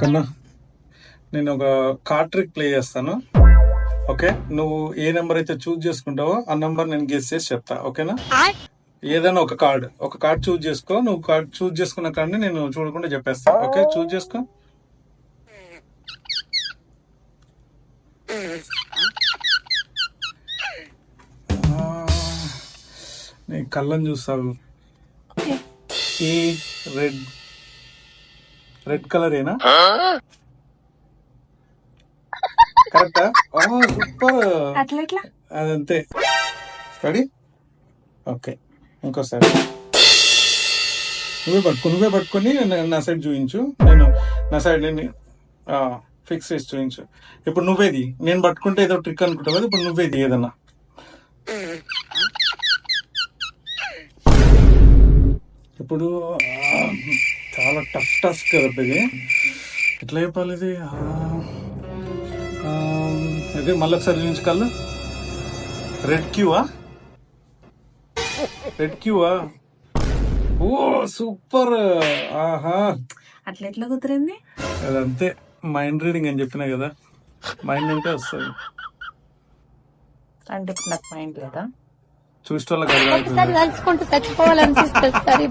కన్నా నేను ఒక కార్డ్ ట్రిక్ ప్లే చేస్తాను. ఓకే నువ్వు ఏ నెంబర్ అయితే చూస్ చేసుకుంటావో ఆ నెంబర్ నేను గెస్ చేసి చెప్తా. ఓకేనా ఏదైనా ఒక కార్డ్ ఒక కార్డ్ చూస్ చేసుకో. నువ్వు కార్డ్ చూస్ చేసుకున్న కార్డ్ని నేను చూడకుండా చెప్పేస్తా. ఓకే చూస్ చేసుకో. ఆ, నీ కళ్ళని చూస్తావు. ఈ రెడ్ రెడ్ కలర్ ఏనా? కరెక్టా? సూపర్. అదంతే. రెడీ? ఓకే ఇంకోసారి. నువ్వే పట్టుకో నువ్వే పట్టుకొని నా- నా సైడ్ చూపించు. నేను నా సైడ్ నేను ఫిక్స్ చేసి చూపించు. ఇప్పుడు నువ్వేది? నేను పట్టుకుంటే ఏదో ట్రిక్ అనుకుంటావు కదా ఇప్పుడు నువ్వేది ఏదన్నా? ఇప్పుడు టఫ్ టాస్క్ కదా ఇది. ఎట్లా చెప్పాలి ఇది అదే మళ్ళీ ఒకసారి చూపించగలరు రెడ్ క్యూవా రెడ్ క్యూవా ఓ సూపర్. ఆహా. అట్లా ఎట్లా కుదిరింది? అదంతే మైండ్ రీడింగ్ అని చెప్పినా కదా. మైండ్ ఉంటే వస్తుంది. అంటే ఇప్పుడు నాకు మైండ్ లేదా? చూసిన వాళ్ళకి చచ్చిపోవాలనిపిస్తుంది సార్